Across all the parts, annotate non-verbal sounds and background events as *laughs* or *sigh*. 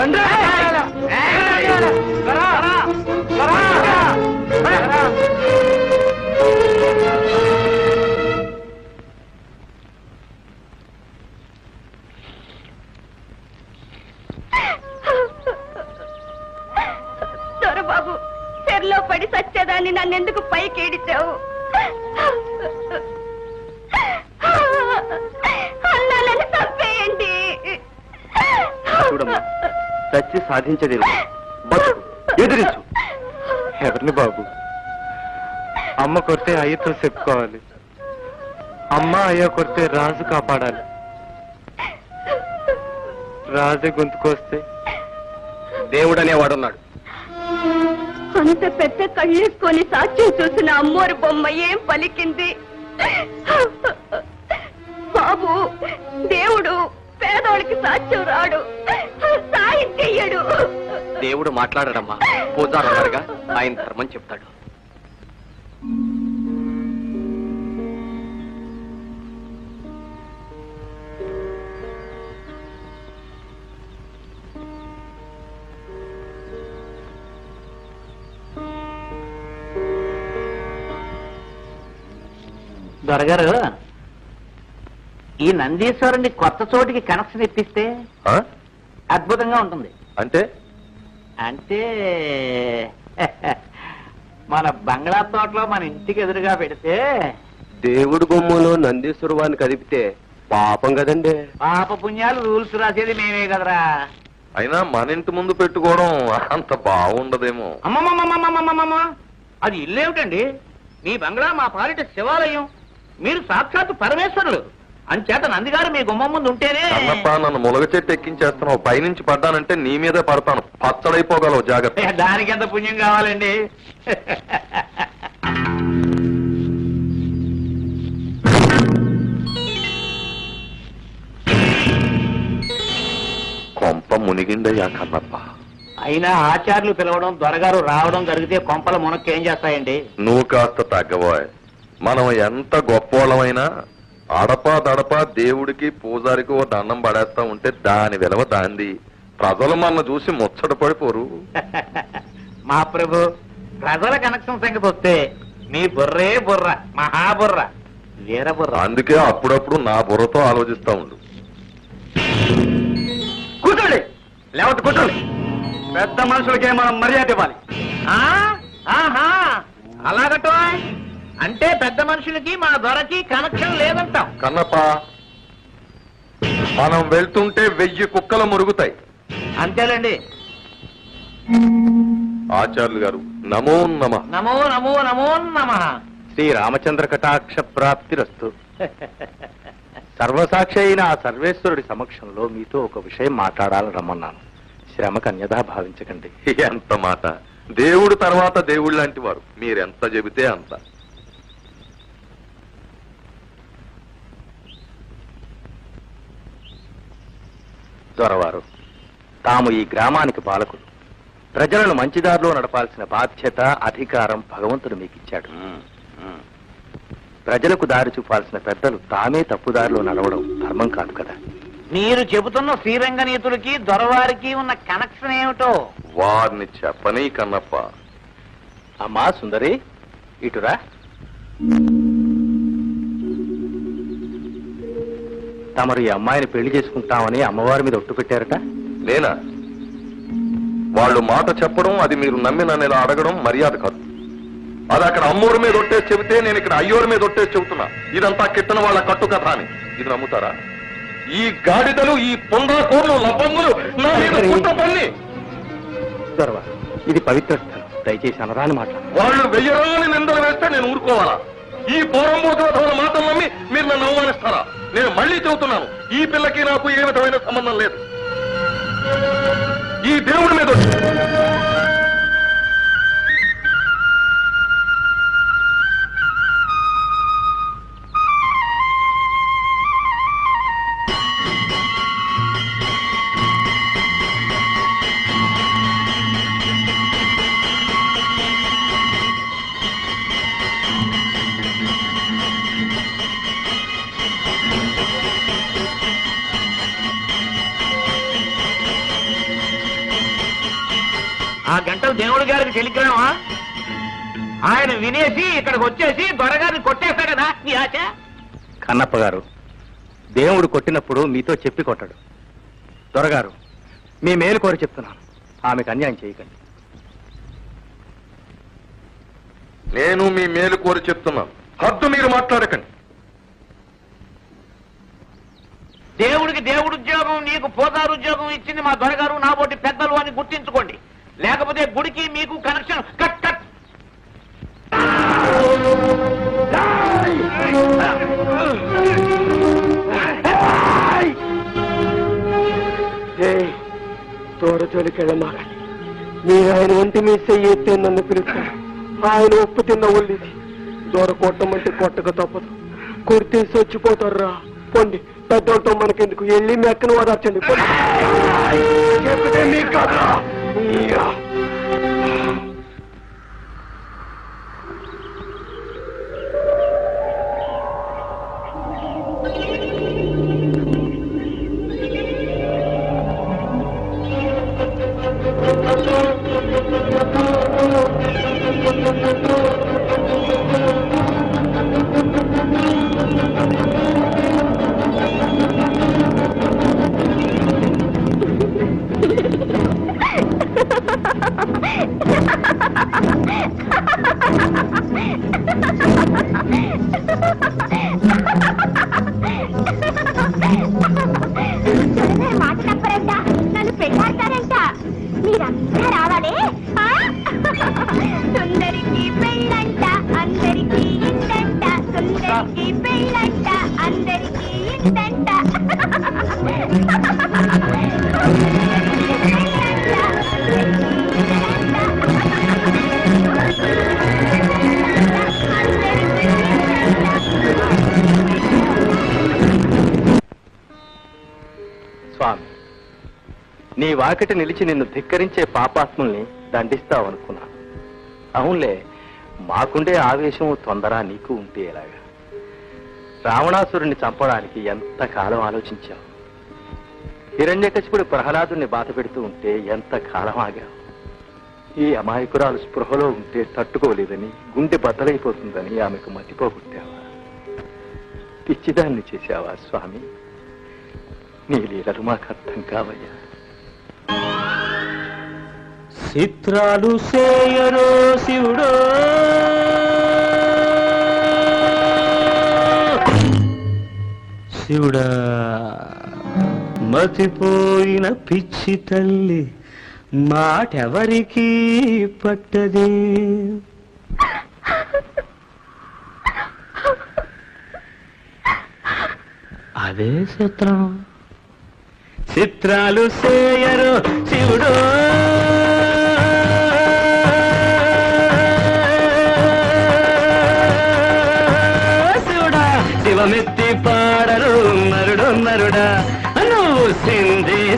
ஒன்றா సాధించేది. బతుకు ఎదిరించు. ఎవరిని బాబు? అమ్మ కొడితే అయ్యతో చెప్పుకోవాలి. అమ్మ అయ్య కొడితే రాజు కాపాడాలి. రాజు గొంతుకొస్తే దేవుడు అనేవాడున్నాడు అంత పెద్ద కళ్ళెక్కొని సాక్ష్యం చూసిన అమ్మోరు బొమ్మ ఏం పలికింది? బాబు దేవుడు పేదోడికి సాక్ష్యం రాడు. చెయ్యడు. దేవుడు మాట్లాడడమ్మా పూజారు అన్నారుగా ఆయన ధర్మం చెప్తాడు. దొరగారు ఈ నందీశ్వరుని కొత్త చోటికి కనెక్షన్ ఇప్పిస్తే అద్భుతంగా ఉంటుంది. అంటే? అంటే మన బంగ్లా తోటలో మన ఇంటికి ఎదురుగా పెడితే దేవుడు బొమ్మలో నందీశ్వర వారిని కదిపితే పాపం కదండి. పాప పుణ్యాలు రూల్స్ రాసేది మేమే కదరా. అయినా మన ఇంటి ముందు పెట్టుకోవడం అంత బాగుండదేమో. అమ్మమ్మమ్మమ్మమ్మమ్మమ్మ అది ఇల్లేమిటండి? మీ బంగ్లా మా పాలిట శివాలయం. మీరు సాక్షాత్ పరమేశ్వరులు. అంచేత నందిగారు మీ గుమ్మం ముందు ఉంటేనే అన్నప్ప నన్ను ములగ చెట్టు ఎక్కించేస్తున్నావు. పైనుంచి పడ్డానంటే నీ మీదే పడతాను. పచ్చడైపోగలవు జాగ్రత్త. దానికి ఎంత పుణ్యం కావాలండి? కొంప మునిగిందయ్యా కన్నప్ప. అయినా ఆచార్యులు పిలవడం దొరగారు రావడం జరిగితే కొంపల మునక్కి ఏం చేస్తాయండి? నువ్వు కాస్త తగ్గబోయ్. మనం ఎంత గొప్పోళ్ళమైనా అడపా దడపా దేవుడికి పూజారికి ఓ దండం పడేస్తా ఉంటే దాని విలువ దాంది. ప్రజలు మన చూసి ముచ్చట పడిపోరు. *laughs* మా ప్రభు ప్రజల కనెక్షన్ సంగతి వస్తే మీ బుర్రే బుర్ర మహాబుర్ర వీర బుర్ర. అందుకే అప్పుడప్పుడు నా బుర్రతో ఆలోచిస్తా ఉండు. కూర్చోండి లేవట్టు కూర్చోండి. పెద్ద మనుషులకే మనం మర్యాద ఇవ్వాలి. ఆ? ఆహా! అలాగటో అంటే పెద్ద మనుషులకి మా దొరకి కనెక్షన్ లేదంటాం. కన్నప్ప మనం వెళ్తుంటే వెయ్యి కుక్కలు మురుగుతాయి. అంతేలేండి. ఆచార్యులు గారు నమో నమ. నమో నమో నమో నమ. శ్రీ రామచంద్ర కటాక్ష ప్రాప్తిరస్తు. సర్వసాక్షి అయిన ఆ సర్వేశ్వరుడి సమక్షంలో మీతో ఒక విషయం మాట్లాడాలని రమ్మన్నాను. శ్రమకు అన్యథా భావించకండి. ఎంత మాట. దేవుడు తర్వాత దేవుడు లాంటి వారు. మీరెంత చెబితే అంత. దొరవారు. తాము ఈ గ్రామానికి పాలకులు. ప్రజలను మంచిదారిలో నడపాల్సిన బాధ్యత అధికారం భగవంతుడు మీకు ఇచ్చాడు ఉమ్, ఉమ్. ప్రజలకు దారి చూపాల్సిన పెద్దలు తామే తప్పుదారిలో నడవడం ధర్మం కాదు కదా. మీరు చెబుతున్న శ్రీరంగనీతులకి దొరవారికి ఉన్న కనెక్షన్ ఏమిటో? వారిని చెప్పని కన్నప్ప అమ్మా సుందరి ఇటురా. తమరు ఈ అమ్మాయిని పెళ్ళి చేసుకుంటామని అమ్మవారి మీద ఒట్టు పెట్టారట? నేనా వాళ్ళు మాట చెప్పడం అది మీరు నమ్మి నన్ను ఇలా అడగడం మర్యాద కాదు. అది అక్కడ అమ్మోరు మీద ఒట్టేసి చెబితే నేను ఇక్కడ అయ్యోరు మీద ఒట్టేసి చెబుతున్నా. ఇదంతా కిట్టన వాళ్ళ కట్టు కథ అని. ఇది నమ్ముతారా? ఈ గాడిదలు ఈ పొందాకోర్లు లబ్బంగులు నా మీద కుట్ర పన్ని. దొరవ ఇది పవిత్ర స్థలం. దయచేసి అనరాని మాట్లాడు. వాళ్ళు వెయ్యరాని నిందలు వేస్తే నేను ఊరుకోవాలా? ఈ పోరంబోతుల మాటలు నమ్మి మీరు నన్ను అవమానిస్తారా? నేను మళ్ళీ చెబుతున్నాను ఈ పిల్లకి నాకు ఏ విధమైన సంబంధం లేదు. ఈ దేవుడి మీద ఆ గంటలు దేవుడి గారికి టెలిగ్రామా ఆయన వినేసి ఇక్కడికి వచ్చేసి దొరగారిని కొట్టేస్తాడనా నీ ఆశ? కన్నప్ప గారు దేవుడు కొట్టినప్పుడు మీతో చెప్పి కొట్టడు. దొరగారు మీ మేలు కోరి చెప్తున్నాను. ఆమెకు అన్యాయం చేయకండి. నేను మీ మేలు కోరి చెప్తున్నాను. హద్దు మీరు మాట్లాడకండి. దేవుడికి దేవుడు ఉద్యోగం నీకు పోతారు ఉద్యోగం ఇచ్చింది మా దొరగారు నాబోటి పెద్దలు అని గుర్తించుకోండి. లేకపోతే గుడికి మీకు కనెక్షన్ కట్ కట్. తోడజోలికెళ్ళమాకండి మీరు ఆయన ఒంటి మీ చెయ్యి ఎత్తే నన్ను పిలుస్తారు. ఆయన ఉప్పు తిన్న ఒళ్ళిది దూర కొట్టమంటే కొట్టక తప్పదు. కొడితే చచ్చిపోతారా పొండి పెద్దోళ్ళతో మనకెందుకు? వెళ్ళి మెక్కను ఓదార్చండి. పొండి. పెళ్ళంట స్వామి నీ వాకిట నిలిచి నిన్ను ధిక్కరించే పాపాత్ముల్ని దండిస్తావనుకున్నాను. అవునులే మాకుండే ఆవేశం తొందర నీకు ఉంటే ఎలాగా? రావణాసురుణ్ణి చంపడానికి ఎంత కాలం ఆలోచించావు? హిరణ్యకశిపుడు ప్రహ్లాదుని బాధ పెడుతూ ఉంటే ఎంత కాలం ఆగావు? ఈ అమాయకురాలు స్పృహలో ఉంటే తట్టుకోలేదని గుండె బద్దలైపోతుందని ఆమెకు మతిపోగొట్టావా? పిచ్చిదాన్ని చేశావా స్వామి? నీ లీలలు మాకు అర్థం కావయ్యా. చిత్రాలు సేయరో శివుడో. శివుడా మతిపోయిన పిచ్చి తల్లి మాటెవరికి పట్టది? అదే చిత్రం. చిత్రాలు చేయరు శివుడు.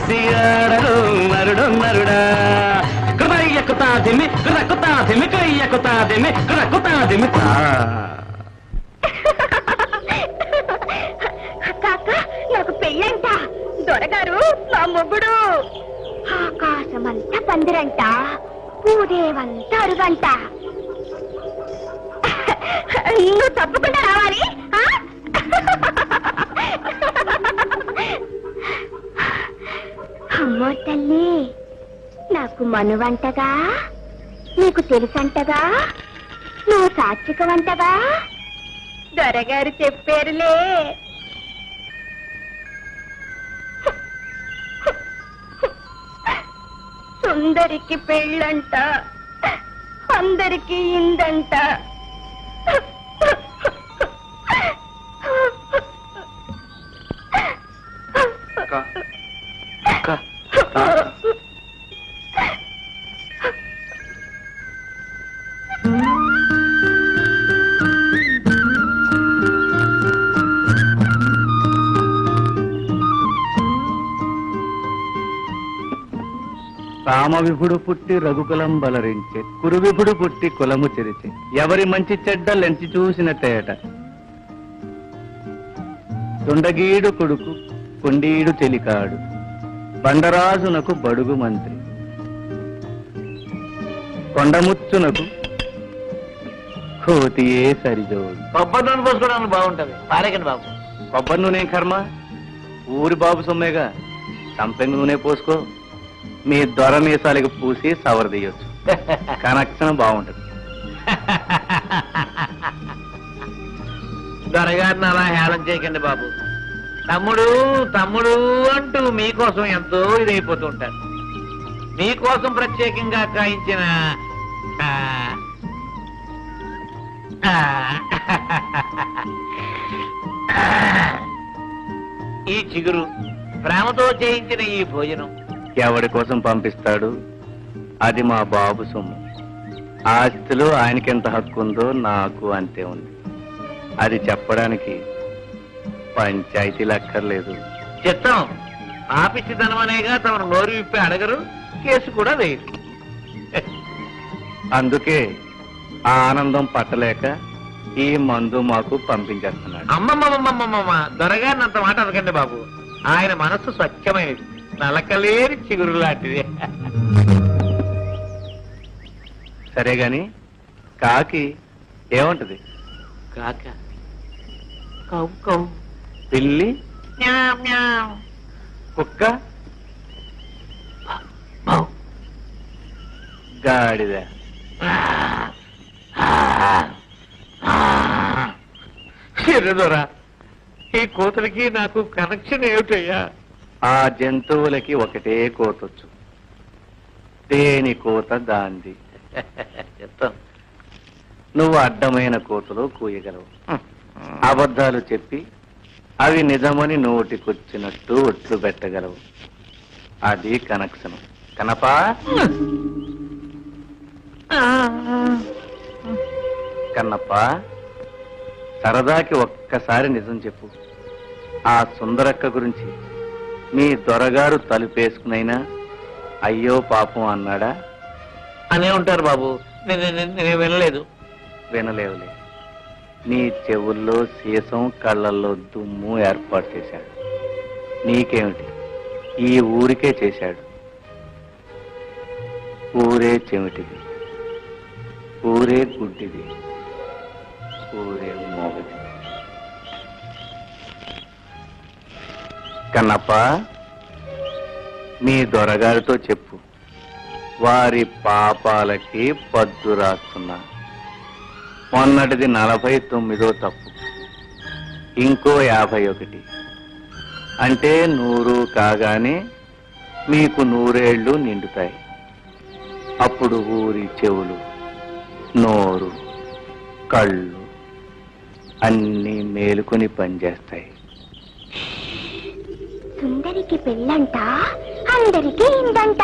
సిందేసి ఆడరు నరుడు నరుడా కృతయ్యకుతాదిమి కృతకుతాదిమి కయ్యకుతాదిమి కృతకుతాదిమి కాక నాకు పెళ్ళంట. దొరగారు నా మొగుడు. ఆకాశమంతా పందిరంట పూదేవంతా అరుగంట. నువ్వు తప్పకుండా రావాలి అమ్మో తల్లి నాకు మనువంటగా నీకు తెలుసంటగా నువ్వు సాత్వికవంటగా? దొరగారు చెప్పారులే. సుందరికి పెళ్ళంట అందరికీ ఇందంట. రామవిభుడు పుట్టి రఘుకులం బలరించే కురువిభుడు పుట్టి కులము చెరిచే ఎవరి మంచి చెడ్డలెంచి చూసిన తేట తుండగీడు కొడుకు కొండీడు చెలికాడు బండరాజునకు బడుగు మంత్రి. కొండముచ్చునకు కోతియే సరిజోడు. కొబ్బరి నూనె పోసుకోవడానికి బాగుంటది. పారేకండి బాబు. కొబ్బరి నూనె కర్మ? ఊరి బాబు సొమ్మేగా. సంపెంగ నూనె పోసుకో. మీ దొర మీసాలకి పూసి సవరదీయొచ్చు కనెక్షన్ బాగుంటుంది. దొరగారిని అలా హేళన చేయకండి బాబు. తమ్ముడు తమ్ముడు అంటూ మీకోసం ఎంతో ఇదైపోతూ ఉంటారు. మీకోసం ప్రత్యేకంగా కాయించిన ఈ చిగురు ప్రేమతో చేయించిన ఈ భోజనం ఎవడి కోసం పంపిస్తాడు? అది మా బాబు సొమ్ము. ఆస్తిలో ఆయనకెంత హక్కు ఉందో నాకు అంతే ఉంది. అది చెప్పడానికి పంచాయతీలు అక్కర్లేదు చిత్తం ఆపిచ్చితనమనేగా తమను నోరు విప్పి అడగరు కేసు కూడా వేయరు. అందుకే ఆ ఆనందం పట్టలేక ఈ మందు మాకు పంపించేస్తున్నాడు. అమ్మమ్మమ్మమ్మమ్మ దొరగారిని అంత మాట అనకండి బాబు. ఆయన మనస్సు స్వచ్ఛమైనది. నలకలేని చిగురు లాంటిది. సరే గాని కాకి ఏముంటది? కాక. కౌ కౌ. పిల్లి? మ్యావ్ మ్యావ్. కుక్క? బౌ. గాడిద. ఎర్రదొరా ఈ కూతురికి నాకు కనెక్షన్ ఏమిటయ్యా? ఆ జంతువులకి ఒకటే కోతొచ్చు. దేని కోత దాంది? చెప్తాను. నువ్వు అడ్డమైన కోతలు కూయగలవు. అబద్ధాలు చెప్పి అవి నిజమని నోటికొచ్చినట్టు ఒట్లు పెట్టగలవు. అది కనెక్షన్ కనపా? కన్నప్ప సరదాకి ఒక్కసారి నిజం చెప్పు. ఆ సుందరక్క గురించి మీ దొరగారు తలుపేసుకునైనా అయ్యో పాపం అన్నాడా? అనే ఉంటారు బాబు. నేను వినలేదు. వినలేవులే నీ చెవుల్లో సీసం కళ్ళల్లో దుమ్ము ఏర్పాటు చేశాడు. నీకేమిటి? ఈ ఊరికే చేశాడు. ఊరే చెమిటిది. ఊరే గుడ్డిది. ఊరే కన్నప్ప మీ దొరగారితో చెప్పు. వారి పాపాలకి పద్దు రాస్తున్నా. మొన్నటిది నలభై తొమ్మిదో తప్పు. ఇంకో యాభై ఒకటి. అంటే నూరు కాగానే మీకు నూరేళ్ళు నిండుతాయి. అప్పుడు ఊరి చెవులు నోరు కళ్ళు అన్నీ మేలుకొని పనిచేస్తాయి. సుందరికి పెళ్ళంట? అందరికీ ఇందంట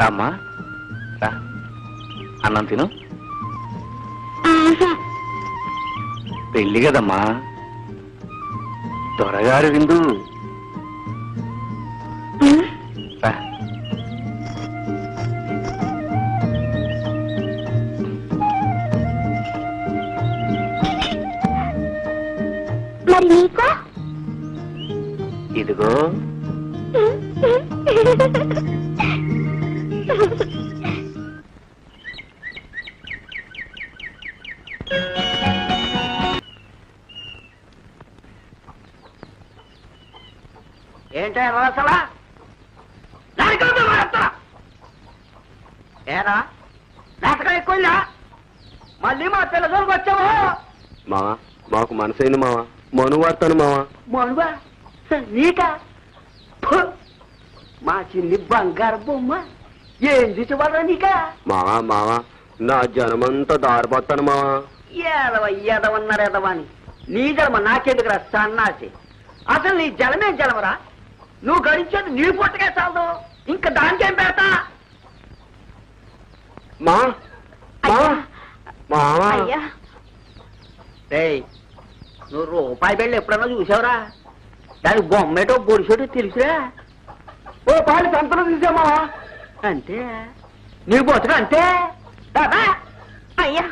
రామ్మా. రా. అన్నం తిను. పెళ్ళి కదమ్మా. త్వరగారు విందు. రా. ఇదిగో. ఏంటే ఏరా నాటకం ఎక్కువ మళ్ళీ మా పిల్లలకు వచ్చావు? మావా మాకు మనసైంది మావా. మను వాడతాను మావా. మనువా? నీకా! మా చిన్ని బంగారు బొమ్మ. ఏం తీసుకోవాలా నీకా? మావా మావా నా జనమంతా దారిపోతాను మావా. ఏదవ ఏదవన్నారు ఎదవని నీ జలమ నాకెందుకురా సన్నాసి? అసలు నీ జలమే జలమరా నువ్వు గడించేది నీ పుట్టకే చాలదు. ఇంకా దానికేం పెడతా మా? మా? మావా అయ్యా. రేయ్ నువ్వు రూపాయి బిళ్ళ ఎప్పుడన్నా చూసావురా? దాని బొమ్మేటో బొడిసేటో తెలుసురా? ఓ పాడి సంతనం తీసామా అంతే. నీ బతుకు అంతే. బాబా అయ్యా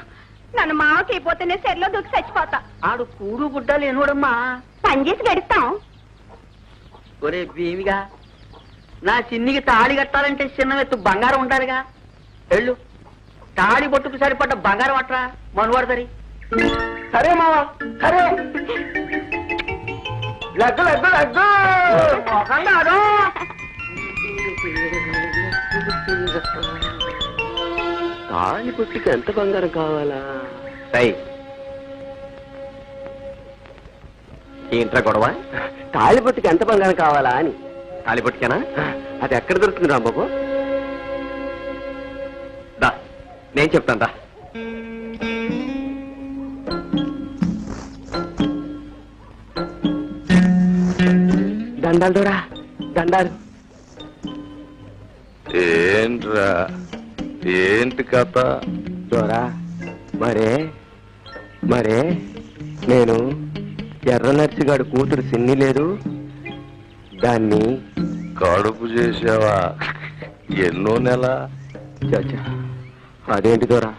నన్ను మావకి అయిపోతేనే సెర్లో దూకి చచ్చిపోతా. ఆడు కూడు గుడ్డ లేనోడమ్మా పని చేసి గడుస్తాం. ఒరే భీమిగా నా చిన్నికి తాళి కట్టాలంటే చిన్న ఎత్తు బంగారం ఉండాలిగా. వెళ్ళు తాళి బొట్టుకు సరిపడ్డ బంగారం అట్రా మనువాడదరి. సరే మావా సరే. లగ్గు లగ్గు లగ్గు. తాళి పుట్టికి ఎంత బంగారం కావాలా? రై ఏంట్రా గొడవ? తాళి పుట్టికి ఎంత బంగారం కావాలా అని. తాలిపట్టుకేనా అది ఎక్కడ దొరుకుతుంది రాంబాబు? దా నేను చెప్తాను దా. దండాలు దొరా దండాలు. ఏంట్రా? ఏంటి కథ? దొరా మరే మరే నేను ఎర్ర నర్సిగాడు కూతురు సిన్ని లేదు. దాన్ని కడుపు చేసావా ఎన్నో నెల. చచ్చా అదేంటి దొరా?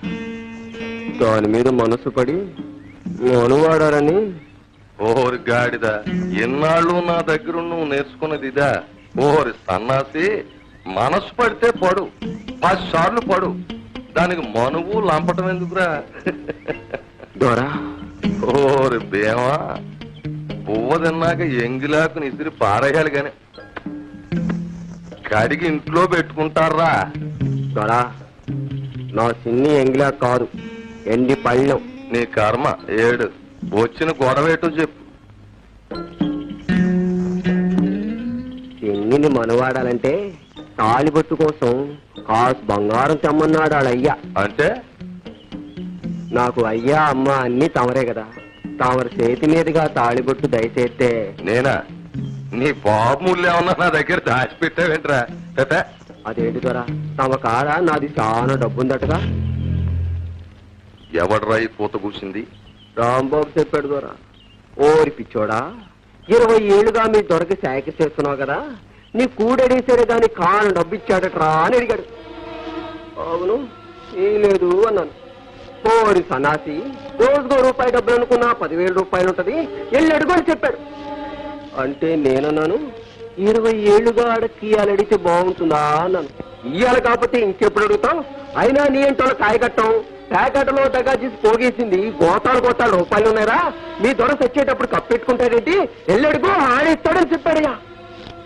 దాని మీద మనసు పడి మనువాడాలని ఓరి గాడిద ఎన్నాళ్ళు నా దగ్గర నువ్వు నేర్చుకున్నది ఇదా? ఓరి సన్నాసి మనసు పడితే పడు. పది సార్లు పడు. దానికి మనువు లంపటం ఎందుకురా? దొరా. ఓరి బేమా పువ్వ తిన్నాక ఎంగిలాకుని ఇసిరి పారేయాలి గాని. కడిగి ఇంట్లో పెట్టుకుంటారా? దొరా నా సిన్ని ఎంగిలా కాదు ఎండి పళ్ళం. నీ కర్మ ఏడు. వచ్చిన గొడవేటో చెప్పు. సిన్నిని మనవాడాలంటే తాలిబొట్టు కోసం కాసు బంగారం తెమ్మన్నాడు వాళ్ళయ్యా అంటే? నాకు అయ్యా అమ్మ అన్ని తమరే కదా. తమరి చేతి మీదుగా తాళిబొట్టు దయచేస్తే. నేనా? నీ బాబుముళ్ళు ఏమన్నా నా దగ్గర దాచిపెట్టావేంట్రా? అదేంటి దొరా? తమ కాడ? నాది చాలా డబ్బుందటగా. ఎవడ్రా ఈ పూత కూసింది రాంబాబు చెప్పాడు దొరా. ఓరి పిచ్చోడా ఇరవై ఏళ్ళుగా మీ దొరకి శాఖ చేస్తున్నావు కదా? నీ కూడడేసారే దాని కాను డబ్బు ఇచ్చాడట్రా అని అడిగాడు. అవును ఏం లేదు అన్నాను. ఓరి సన్నాసి రోజుకో రూపాయి డబ్బులు అనుకున్నా పదివేల రూపాయలు ఉంటది వెళ్ళి అడుగు అని చెప్పాడు. అంటే నేనన్నాను ఇరవై ఏళ్ళుగా ఆడకి ఇయ్యాలి అడిగితే బాగుంటుందా అన్నాను. ఇయ్యాలి కాకపోతే ఇంకెప్పుడు అడుగుతాం అయినా నీ ఏంటో కాయగట్టం ప్యాకెట్లో దగ్గర చేసి పోగేసింది గోతాలు గోతాలు రూపాయలు ఉన్నారా మీ దొర తెచ్చేటప్పుడు కప్పెట్టుకుంటాడేంటి వెళ్ళడుగు ఆడేస్తాడని చెప్పాడయ్యా.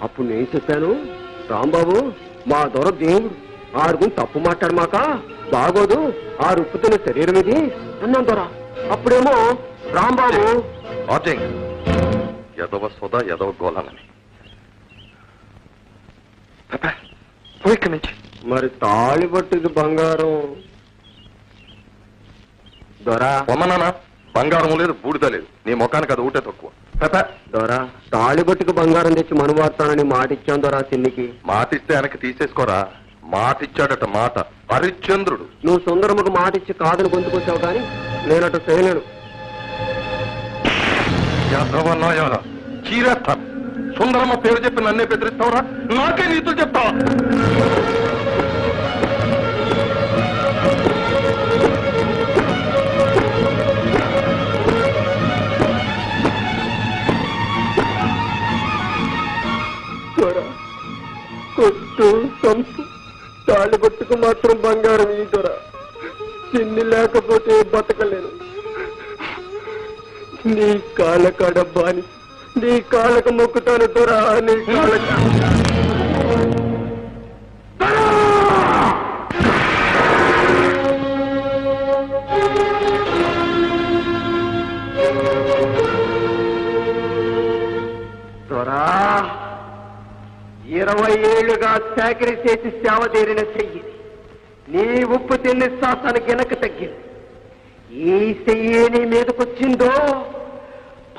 అప్పుడు నేను చెప్పాను రాంబాబు మా దొర దేవుడు. ఆడుగు తప్పు మాట్లాడమాక? బాగోదు ఆ రుప్పుతున్న శరీరం ఇది. అన్నాం దొర అప్పుడేమో రాంబాబు. ఎదవ సొద ఎదవ ఇక్కడి నుంచి. మరి తాళిబట్టుకి బంగారం. దొరా. పొమ్మనానా బంగారం లేదు బూడిద లేదు. నీ ముఖానికి అది ఊటే తక్కువ. దొరా తాళిబట్టుకు బంగారం తెచ్చి మనువార్తానని మాట ఇచ్చాం దొరా చిన్నికి మాటిస్తే వెనక్కి తీసేసుకోరా? మాటిచ్చాడట మాట. హరిశ్చంద్రుడు. నువ్వు సుందరమ్మకు మాట ఇచ్చి కాదని గొంతుకొచ్చావు కానీ నేనట చేయలేను. చీరేస్తాను సుందరమ్మ పేరు చెప్పి నన్నే బెదిరిస్తావురా? నాకే నీతులు చెప్తావా? దొరా కొట్టు సంపు మాత్రం బంగారం ఈ తిండి చిన్ని లేకపోతే బతకలేను. నీ కాళ్ళకాడ బాని నీ కాలక మొక్కుతాను దొరా నీ కాలక ఇరవై ఏళ్ళుగా సేకరి చేసి సేవ తీరిన చెయ్యి. నీ ఉప్పు తిన్ని శ్వాసానికి వెనక తగ్గింది. ఈ చెయ్యి నీ మీదకొచ్చిందో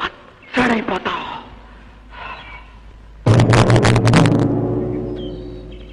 పచ్చడైపోతావు.